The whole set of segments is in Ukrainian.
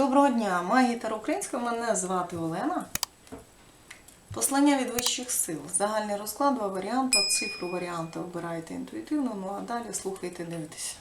Доброго дня, магія Українська, мене звати Олена. Послання від вищих сил. Загальний розклад, два варіанти, цифру варіанта обирайте інтуїтивно, ну а далі слухайте, дивитеся.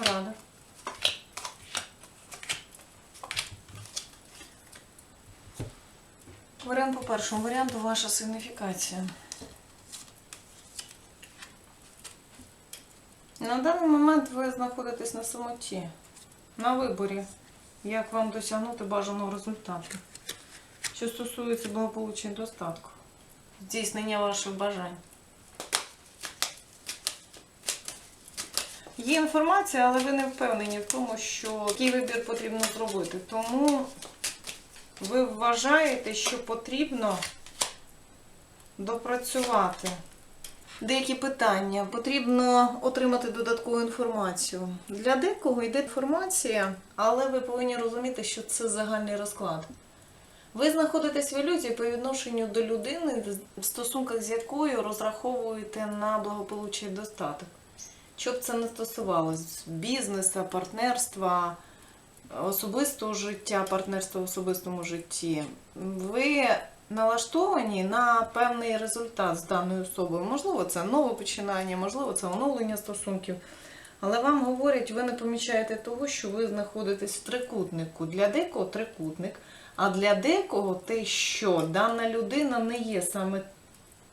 Порада. Варіант по першому варіанту ваша сигніфікація. На даний момент ви знаходитесь на самоті, на виборі, як вам досягнути бажаного результату. Що стосується благополуччя достатку, здійснення ваших бажань. Є інформація, але ви не впевнені в тому, що який вибір потрібно зробити. Тому ви вважаєте, що потрібно допрацювати деякі питання, потрібно отримати додаткову інформацію. Для декого йде інформація, але ви повинні розуміти, що це загальний розклад. Ви знаходитесь в ілюзії по відношенню до людини, в стосунках з якою розраховуєте на благополуччя і достаток. Що б це не стосувалось бізнесу, партнерства, особистого життя, партнерства в особистому житті, ви налаштовані на певний результат з даною особою. Можливо, це нове починання, можливо, це оновлення стосунків. Але вам говорять, ви не помічаєте того, що ви знаходитесь в трикутнику. Для декого трикутник, а для декого те, що дана людина не є саме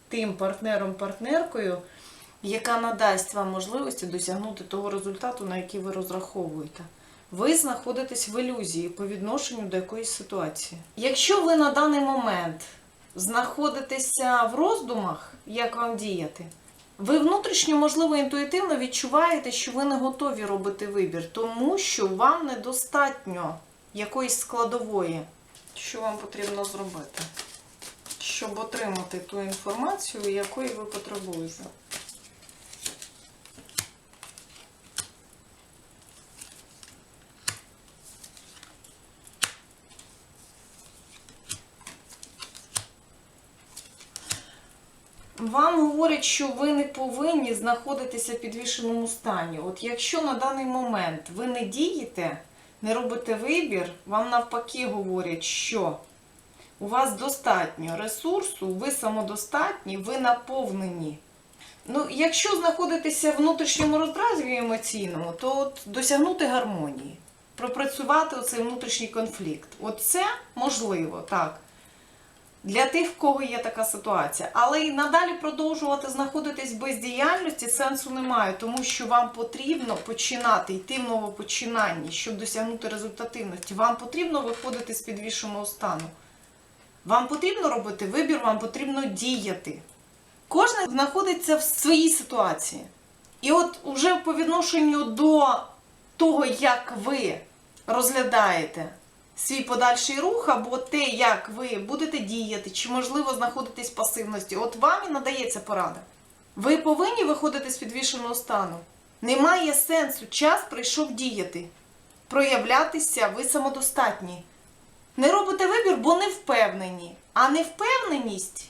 тим партнером-партнеркою, яка надасть вам можливості досягнути того результату, на який ви розраховуєте. Ви знаходитесь в ілюзії по відношенню до якоїсь ситуації. Якщо ви на даний момент знаходитеся в роздумах, як вам діяти, ви внутрішньо, можливо, інтуїтивно відчуваєте, що ви не готові робити вибір, тому що вам недостатньо якоїсь складової, що вам потрібно зробити, щоб отримати ту інформацію, якої ви потребуєте. Вам говорять, що ви не повинні знаходитися в підвішеному стані. От якщо на даний момент ви не дієте, не робите вибір, вам навпаки говорять, що у вас достатньо ресурсу, ви самодостатні, ви наповнені. Ну, якщо знаходитеся в внутрішньому роздразі емоційному, то от досягнути гармонії, пропрацювати оцей внутрішній конфлікт. От це можливо, так. Для тих, в кого є така ситуація. Але і надалі продовжувати знаходитись в бездіяльності сенсу немає, тому що вам потрібно починати, йти в новопочинанні, щоб досягнути результативності. Вам потрібно виходити з підвішеного стану. Вам потрібно робити вибір, вам потрібно діяти. Кожен знаходиться в своїй ситуації. І от уже по відношенню до того, як ви розглядаєте свій подальший рух, або те, як ви будете діяти, чи можливо знаходитесь в пасивності, от вам і надається порада. Ви повинні виходити з підвішеного стану. Немає сенсу, час прийшов діяти, проявлятися, ви самодостатні. Не робите вибір, бо не впевнені. А невпевненість,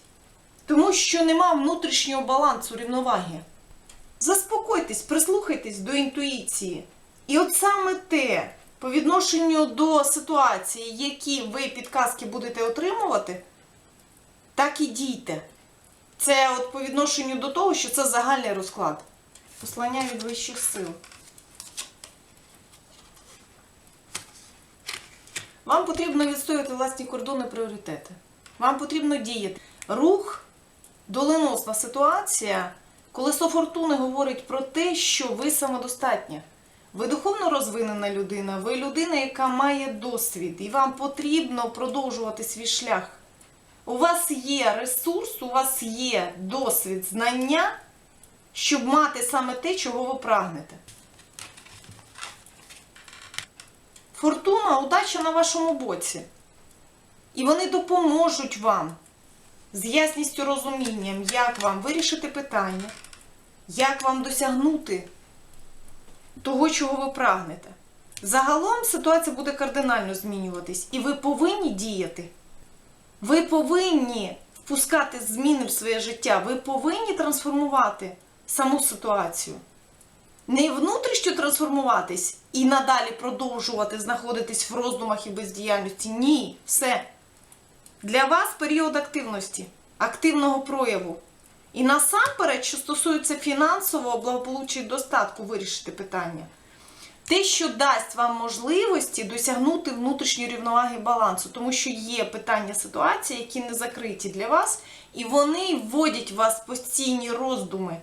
тому що нема внутрішнього балансу рівноваги. Заспокойтесь, прислухайтесь до інтуїції. І от саме те, по відношенню до ситуації, які ви підказки будете отримувати, так і дійте. Це от по відношенню до того, що це загальний розклад. Послання від вищих сил. Вам потрібно відстоювати власні кордони пріоритети. Вам потрібно діяти. Рух, доленосна ситуація, колесо фортуни говорить про те, що ви самодостатня. Ви духовно розвинена людина, ви людина, яка має досвід, і вам потрібно продовжувати свій шлях. У вас є ресурс, у вас є досвід, знання, щоб мати саме те, чого ви прагнете. Фортуна, удача на вашому боці. І вони допоможуть вам з ясністю розумінням, як вам вирішити питання, як вам досягнути того, чого ви прагнете. Загалом ситуація буде кардинально змінюватись, і ви повинні діяти. Ви повинні впускати зміни в своє життя, ви повинні трансформувати саму ситуацію. Не внутрішньо трансформуватись і надалі продовжувати знаходитись в роздумах і бездіяльності. Ні, все. Для вас період активності, активного прояву. І насамперед, що стосується фінансового благополуччя і достатку, вирішити питання. Те, що дасть вам можливості досягнути внутрішньої рівноваги балансу, тому що є питання ситуації, які не закриті для вас, і вони вводять вас в постійні роздуми.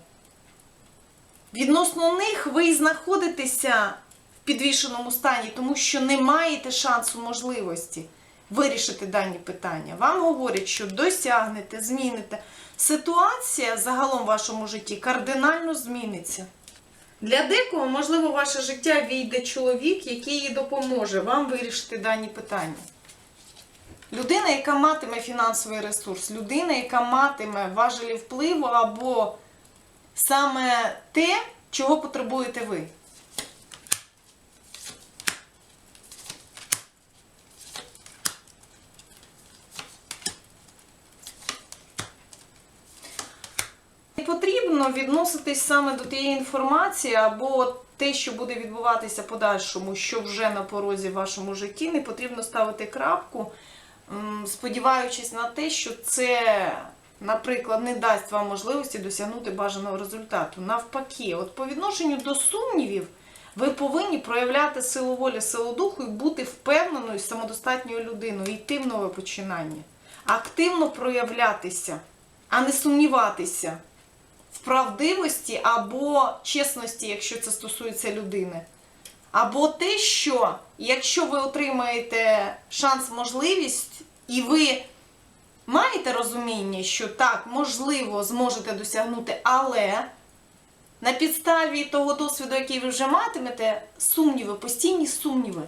Відносно них ви і знаходитеся в підвішеному стані, тому що не маєте шансу можливості вирішити дані питання. Вам говорять, що досягнете, зміните. Ситуація загалом в вашому житті кардинально зміниться. Для декого, можливо, в ваше життя війде чоловік, який їй допоможе вам вирішити дані питання. Людина, яка матиме фінансовий ресурс, людина, яка матиме важелі впливу або саме те, чого потребуєте ви. Не потрібно відноситись саме до тієї інформації або те, що буде відбуватися подальшому, що вже на порозі в вашому житті. Не потрібно ставити крапку, сподіваючись на те, що це, наприклад, не дасть вам можливості досягнути бажаного результату. Навпаки, от по відношенню до сумнівів. Ви повинні проявляти силу волі, силу духу і бути впевненою, самодостатньою людиною, йти в нове починання, активно проявлятися, а не сумніватися правдивості або чесності, якщо це стосується людини. Або те, що якщо ви отримаєте шанс, можливість, і ви маєте розуміння, що так, можливо, зможете досягнути, але на підставі того досвіду, який ви вже матимете, сумніви, постійні сумніви.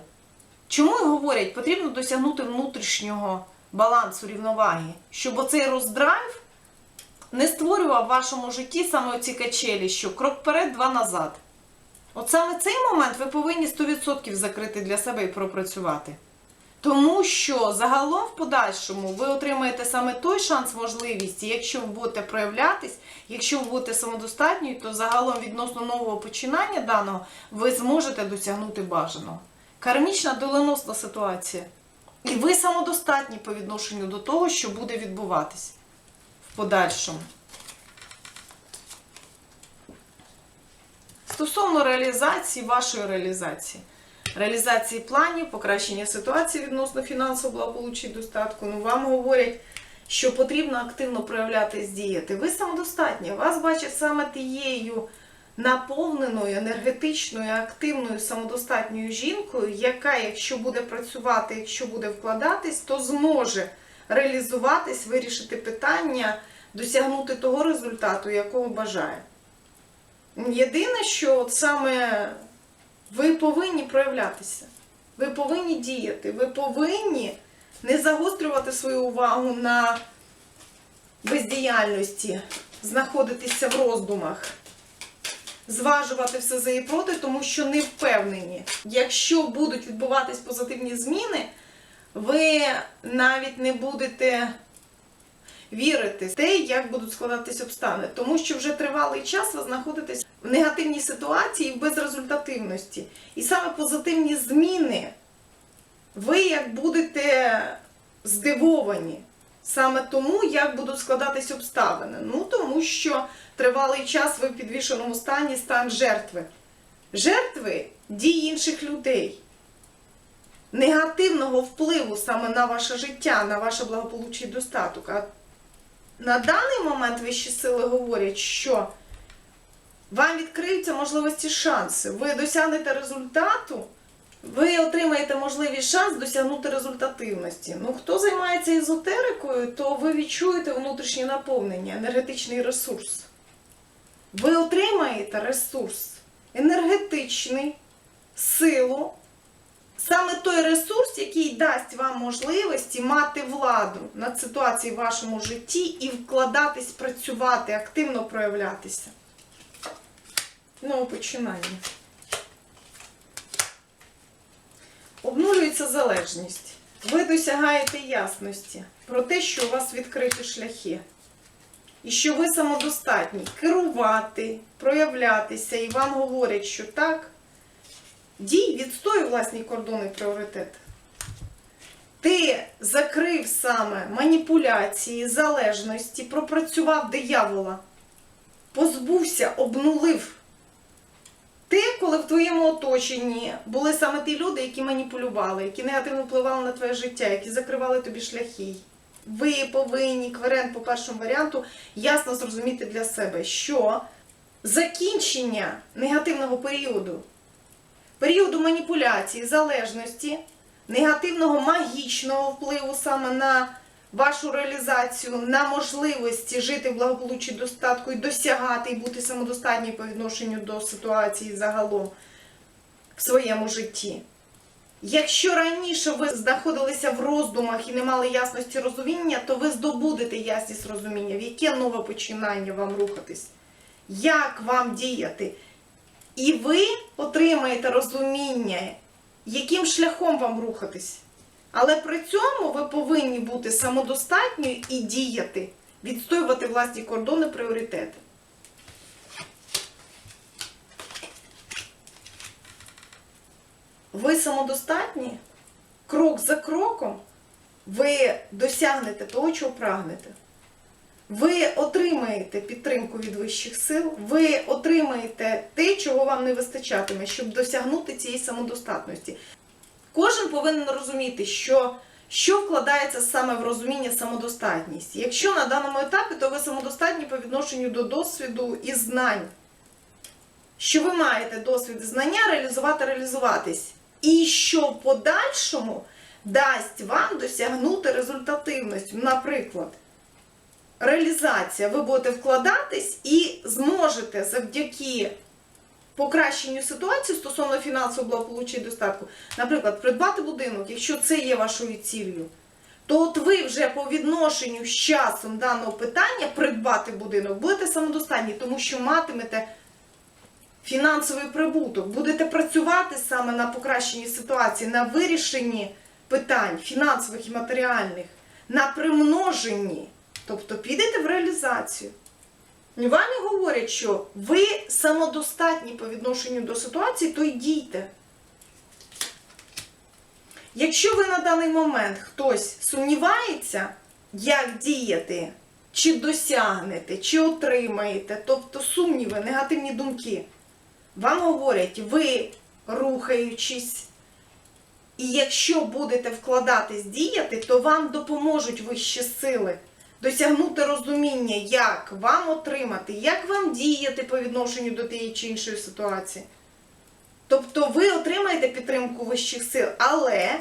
Чому і говорять, потрібно досягнути внутрішнього балансу рівноваги, щоб оцей роздрайв не створював в вашому житті саме оці качелі, що крок вперед, два назад. От саме цей момент ви повинні 100% закрити для себе і пропрацювати. Тому що загалом в подальшому ви отримаєте саме той шанс можливості, якщо ви будете проявлятись, якщо ви будете самодостатньою, то загалом відносно нового починання даного ви зможете досягнути бажаного. Кармічна доленосна ситуація. І ви самодостатні по відношенню до того, що буде відбуватись подальшому. Стосовно реалізації, вашої реалізації, реалізації планів, покращення ситуації відносно фінансового благополуччя і достатку, ну вам говорять, що потрібно активно проявлятись, діяти. Ви самодостатні, вас бачать саме тією наповненою, енергетичною, активною, самодостатньою жінкою, яка, якщо буде працювати, якщо буде вкладатись, то зможе реалізуватись, вирішити питання, досягнути того результату, якого бажає. Єдине, що от саме ви повинні проявлятися, ви повинні діяти, ви повинні не загострювати свою увагу на бездіяльності, знаходитися в роздумах, зважувати все за і проти, тому що не впевнені. Якщо будуть відбуватись позитивні зміни, ви навіть не будете вірити в те, як будуть складатись обставини, тому що вже тривалий час ви знаходитесь в негативній ситуації в безрезультативності. І саме позитивні зміни ви як будете здивовані. Саме тому, як будуть складатись обставини. Ну, тому що тривалий час ви в підвішеному стані стан жертви. Жертви дій інших людей. Негативного впливу саме на ваше життя, на ваше благополуччя і достаток. А на даний момент вищі сили говорять, що вам відкриються можливості шанси. Ви досягнете результату, ви отримаєте можливість шанс досягнути результативності. Ну, хто займається езотерикою, то ви відчуєте внутрішнє наповнення, енергетичний ресурс. Ви отримаєте ресурс енергетичний, силу, саме той ресурс, який дасть вам можливості мати владу над ситуацією в вашому житті і вкладатись, працювати, активно проявлятися. Ну, починання. Обнулюється залежність. Ви досягаєте ясності про те, що у вас відкриті шляхи. І що ви самодостатні керувати, проявлятися, і вам говорять, що так, дій, відстоюй власні кордони і пріоритети. Ти закрив саме маніпуляції, залежності, пропрацював диявола, позбувся, обнулив. Ти, коли в твоєму оточенні були саме ті люди, які маніпулювали, які негативно впливали на твоє життя, які закривали тобі шляхи. Ви повинні кверент по першому варіанту ясно зрозуміти для себе, що закінчення негативного періоду, періоду маніпуляції, залежності, негативного магічного впливу саме на вашу реалізацію, на можливості жити в благополуччі достатку і досягати, і бути самодостатньою по відношенню до ситуації загалом в своєму житті. Якщо раніше ви знаходилися в роздумах і не мали ясності розуміння, то ви здобудете ясність розуміння, в яке нове починання вам рухатись, як вам діяти. І ви отримаєте розуміння, яким шляхом вам рухатись. Але при цьому ви повинні бути самодостатньою і діяти, відстоювати власні кордони, пріоритети. Ви самодостатні, крок за кроком ви досягнете того, чого прагнете. Ви отримаєте підтримку від вищих сил, ви отримаєте те, чого вам не вистачатиме, щоб досягнути цієї самодостатності. Кожен повинен розуміти, що, що вкладається саме в розуміння самодостатність. Якщо на даному етапі, то ви самодостатні по відношенню до досвіду і знань. Що ви маєте досвід і знання реалізувати, реалізуватись. І що в подальшому дасть вам досягнути результативності. Наприклад, реалізація. Ви будете вкладатись і зможете завдяки покращенню ситуації стосовно фінансового благополуччя і достатку, наприклад, придбати будинок, якщо це є вашою ціллю, то от ви вже по відношенню з часом даного питання придбати будинок будете самодостатні, тому що матимете фінансовий прибуток, будете працювати саме на покращенні ситуації, на вирішенні питань фінансових і матеріальних, на примноженні. Тобто підете в реалізацію. Вам і говорять, що ви самодостатні по відношенню до ситуації, то й дійте. Якщо ви на даний момент хтось сумнівається, як діяти, чи досягнете, чи отримаєте, тобто сумніви, негативні думки, вам говорять, ви рухаючись, і якщо будете вкладатись діяти, то вам допоможуть вищі сили досягнути розуміння, як вам отримати, як вам діяти по відношенню до тієї чи іншої ситуації. Тобто ви отримаєте підтримку вищих сил, але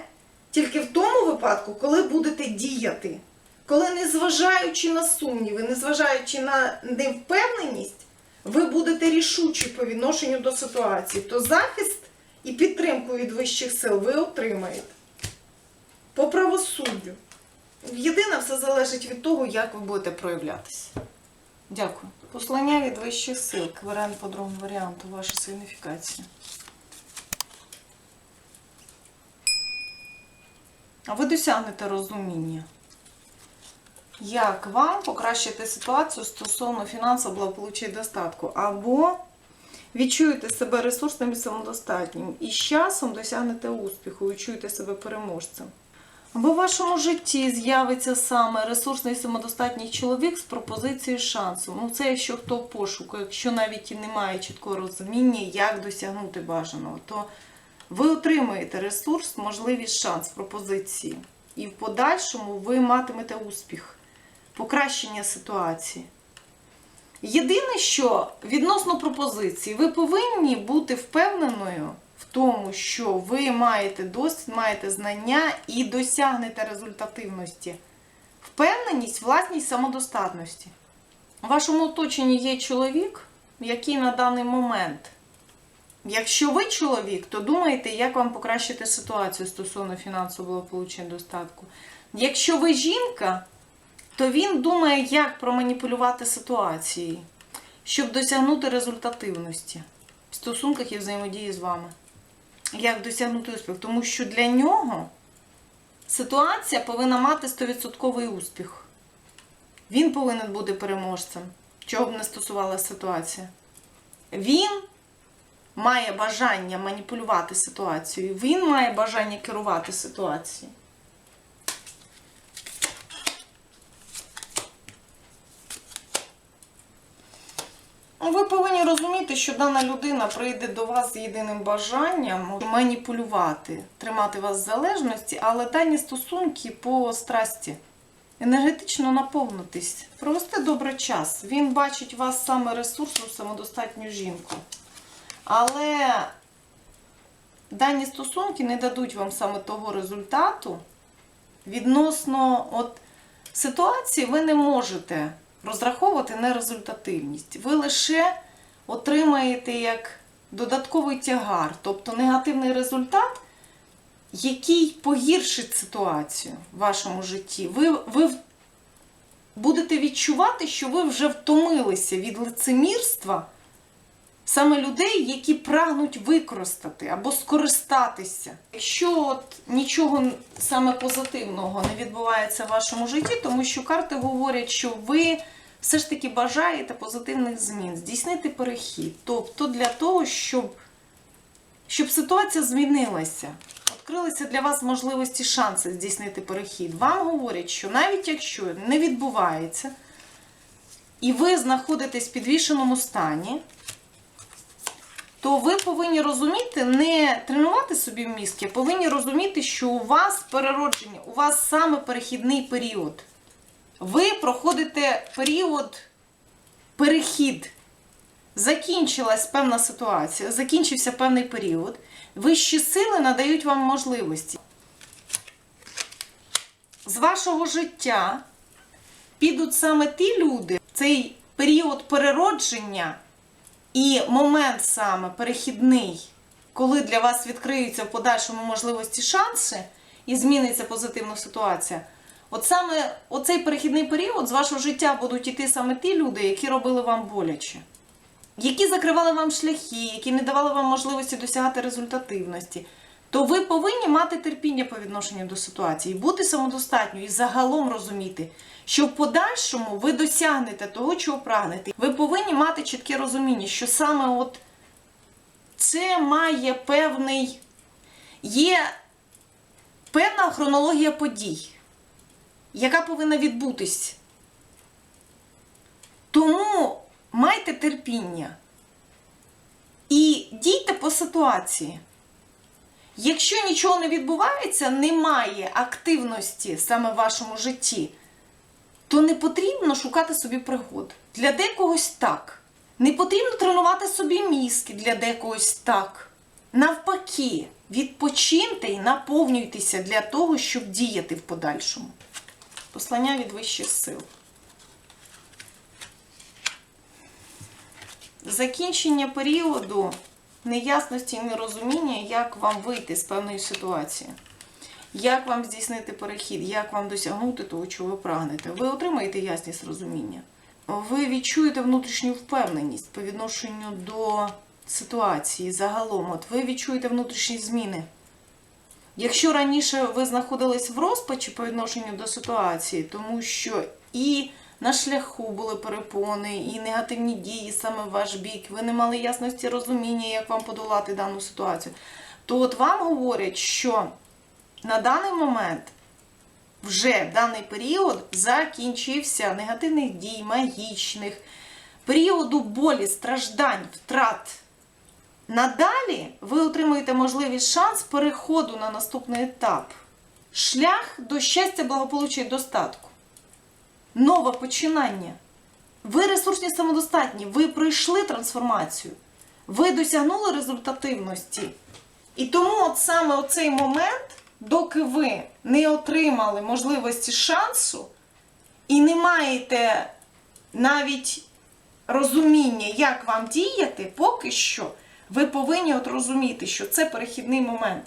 тільки в тому випадку, коли будете діяти, коли, незважаючи на сумніви, незважаючи на невпевненість, ви будете рішучі по відношенню до ситуації, то захист і підтримку від вищих сил ви отримаєте. По правосуддю. Єдине, все залежить від того, як ви будете проявлятися. Дякую. Послання від вищих сил. Кварен по другому варіанту. Ваша сигніфікація. А ви досягнете розуміння. Як вам покращити ситуацію стосовно фінансового благополуччя і достатку? Або відчуєте себе ресурсним і самодостатнім. І з часом досягнете успіху, відчуєте себе переможцем. Або в вашому житті з'явиться саме ресурсний самодостатній чоловік з пропозицією шансу. Ну, це якщо хто в пошуку, якщо навіть і немає чіткого розуміння, як досягнути бажаного, то ви отримаєте ресурс, можливість, шанс, пропозиції. І в подальшому ви матимете успіх, покращення ситуації. Єдине, що відносно пропозиції, ви повинні бути впевненою в тому, що ви маєте досвід, маєте знання і досягнете результативності. Впевненість, власній самодостатності. У вашому оточенні є чоловік, який на даний момент. Якщо ви чоловік, то думайте, як вам покращити ситуацію стосовно фінансового получення достатку. Якщо ви жінка, то він думає, як проманіпулювати ситуацією, щоб досягнути результативності в стосунках і взаємодії з вами. Як досягнути успіху? Тому що для нього ситуація повинна мати 100% успіх. Він повинен бути переможцем, чого б не стосувалася ситуація. Він має бажання маніпулювати ситуацією, він має бажання керувати ситуацією. Ви повинні розуміти, що дана людина прийде до вас з єдиним бажанням маніпулювати, тримати вас в залежності, але дані стосунки по страсті. Енергетично наповнитись, провести добре час. Він бачить вас саме ресурсну, самодостатню жінку. Але дані стосунки не дадуть вам саме того результату. Відносно от, ситуації ви не можете розраховувати на результативність. Ви лише отримаєте як додатковий тягар, тобто негативний результат, який погіршить ситуацію в вашому житті. Ви, ви будете відчувати, що ви вже втомилися від лицемірства саме людей, які прагнуть використати або скористатися. Якщо от нічого саме позитивного не відбувається в вашому житті, тому що карти говорять, що ви все ж таки бажаєте позитивних змін, здійснити перехід. Тобто для того, щоб, щоб ситуація змінилася. Відкрилися для вас можливості, шанси здійснити перехід. Вам говорять, що навіть якщо не відбувається, і ви знаходитесь в підвішеному стані, то ви повинні розуміти, не тренувати собі в мізки, а повинні розуміти, що у вас переродження, у вас саме перехідний період. Ви проходите період перехід. Закінчилась певна ситуація, закінчився певний період. Вищі сили надають вам можливості. З вашого життя підуть саме ті люди, цей період переродження і момент саме перехідний, коли для вас відкриються в подальшому можливості шанси і зміниться позитивна ситуація. От саме оцей перехідний період з вашого життя будуть іти саме ті люди, які робили вам боляче, які закривали вам шляхи, які не давали вам можливості досягати результативності. То ви повинні мати терпіння по відношенню до ситуації, бути самодостатньою і загалом розуміти, що в подальшому ви досягнете того, чого прагнете. Ви повинні мати чітке розуміння, що саме от це має певний, є певна хронологія подій, яка повинна відбутись. Тому майте терпіння і дійте по ситуації. Якщо нічого не відбувається, немає активності саме в вашому житті, то не потрібно шукати собі пригод. Для декогось так. Не потрібно тренувати собі мізки для декогось так. Навпаки, відпочиньте і наповнюйтеся для того, щоб діяти в подальшому. Послання від вищих сил. Закінчення періоду неясності і нерозуміння, як вам вийти з певної ситуації, як вам здійснити перехід, як вам досягнути того, чого ви прагнете. Ви отримаєте ясність розуміння. Ви відчуєте внутрішню впевненість по відношенню до ситуації загалом. От ви відчуєте внутрішні зміни. Якщо раніше ви знаходились в розпачі по відношенню до ситуації, тому що і на шляху були перепони, і негативні дії саме в ваш бік, ви не мали ясності розуміння, як вам подолати дану ситуацію, то от вам говорять, що на даний момент вже даний період закінчився негативних дій, магічних, періоду болі, страждань, втрат. Надалі ви отримуєте можливість шанс переходу на наступний етап. Шлях до щастя, благополуччя і достатку. Нове починання. Ви ресурсні самодостатні, ви пройшли трансформацію, ви досягнули результативності. І тому от саме оцей момент, доки ви не отримали можливості шансу і не маєте навіть розуміння, як вам діяти, поки що ви повинні от розуміти, що це перехідний момент.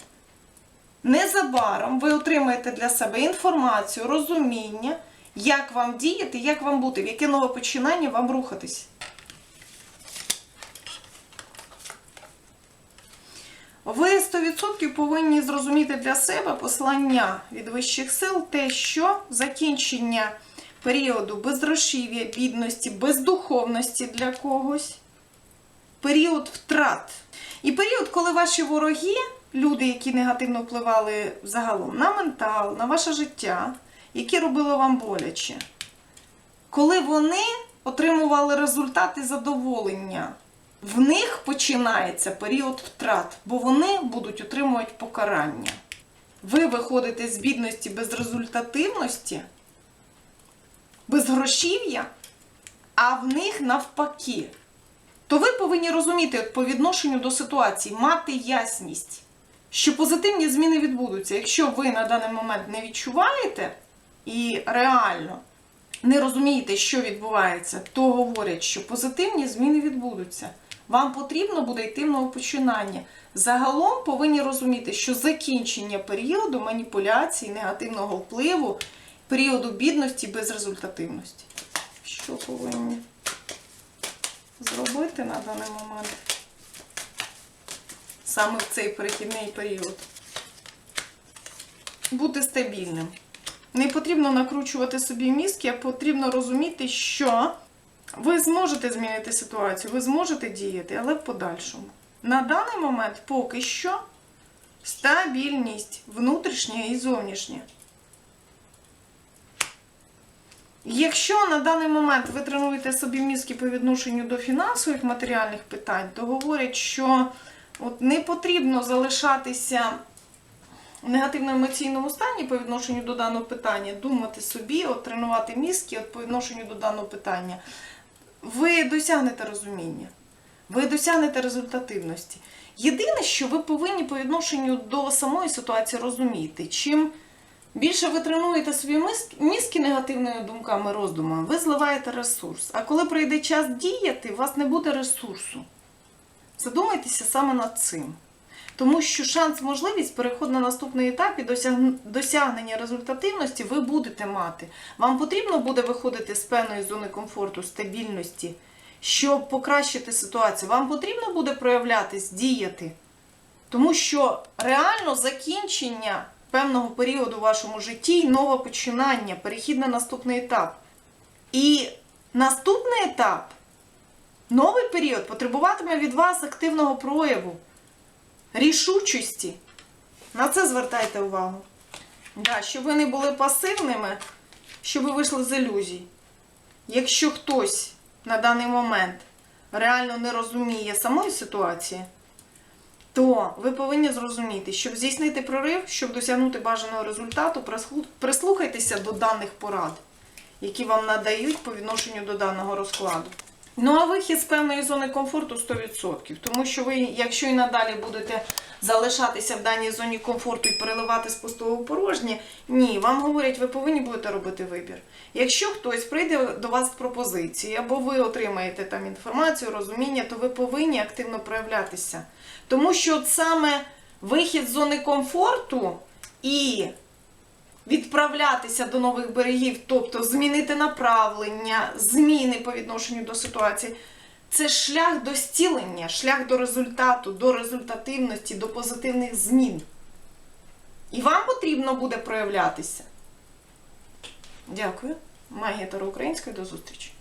Незабаром ви отримаєте для себе інформацію, розуміння, як вам діяти, як вам бути, в яке нове починання вам рухатись. Ви 100% повинні зрозуміти для себе послання від вищих сил, те, що закінчення періоду безгрошів'я, бідності, бездуховності для когось, період втрат. І період, коли ваші вороги, люди, які негативно впливали загалом на ментал, на ваше життя, які робили вам боляче, коли вони отримували результати задоволення, в них починається період втрат, бо вони будуть отримувати покарання. Ви виходите з бідності безрезультативності, безгрошів'я, а в них навпаки. То ви повинні розуміти по відношенню до ситуації, мати ясність, що позитивні зміни відбудуться. Якщо ви на даний момент не відчуваєте і реально не розумієте, що відбувається, то говорять, що позитивні зміни відбудуться. Вам потрібно буде йти в новопочинання. Загалом повинні розуміти, що закінчення періоду маніпуляцій, негативного впливу, періоду бідності, безрезультативності. Що повинні зробити на даний момент? Саме в цей перехідний період. Бути стабільним. Не потрібно накручувати собі мізки, а потрібно розуміти, що ви зможете змінити ситуацію, ви зможете діяти, але в подальшому. На даний момент поки що стабільність внутрішня і зовнішня. Якщо на даний момент ви тренуєте собі мізки по відношенню до фінансових матеріальних питань, то говорять, що от не потрібно залишатися в негативно-емоційному стані по відношенню до даного питання, думати собі, от, тренувати мізки от, по відношенню до даного питання, ви досягнете розуміння, ви досягнете результативності. Єдине, що ви повинні по відношенню до самої ситуації розуміти, чим більше ви тренуєте собі мізки, негативними думками, роздумами, ви зливаєте ресурс. А коли прийде час діяти, у вас не буде ресурсу. Задумайтеся саме над цим. Тому що шанс, можливість переходу на наступний етап і досягнення результативності ви будете мати. Вам потрібно буде виходити з певної зони комфорту, стабільності, щоб покращити ситуацію. Вам потрібно буде проявлятись, діяти. Тому що реально закінчення певного періоду в вашому житті і нове починання, перехід на наступний етап. І наступний етап, новий період потребуватиме від вас активного прояву рішучості. На це звертайте увагу. Да, щоб ви не були пасивними, щоб ви вийшли з ілюзій. Якщо хтось на даний момент реально не розуміє самої ситуації, то ви повинні зрозуміти, щоб здійснити прорив, щоб досягнути бажаного результату, прислухайтеся до даних порад, які вам надають по відношенню до даного розкладу. Ну, а вихід з певної зони комфорту 100%. Тому що ви, якщо і надалі будете залишатися в даній зоні комфорту і переливати з пустого в порожнє, ні, вам говорять, ви повинні будете робити вибір. Якщо хтось прийде до вас з пропозиції, або ви отримаєте там інформацію, розуміння, то ви повинні активно проявлятися. Тому що от саме вихід з зони комфорту і відправлятися до нових берегів, тобто змінити направлення, зміни по відношенню до ситуації. Це шлях до зцілення, шлях до результату, до результативності, до позитивних змін. І вам потрібно буде проявлятися. Дякую. Магія Таро Української. До зустрічі.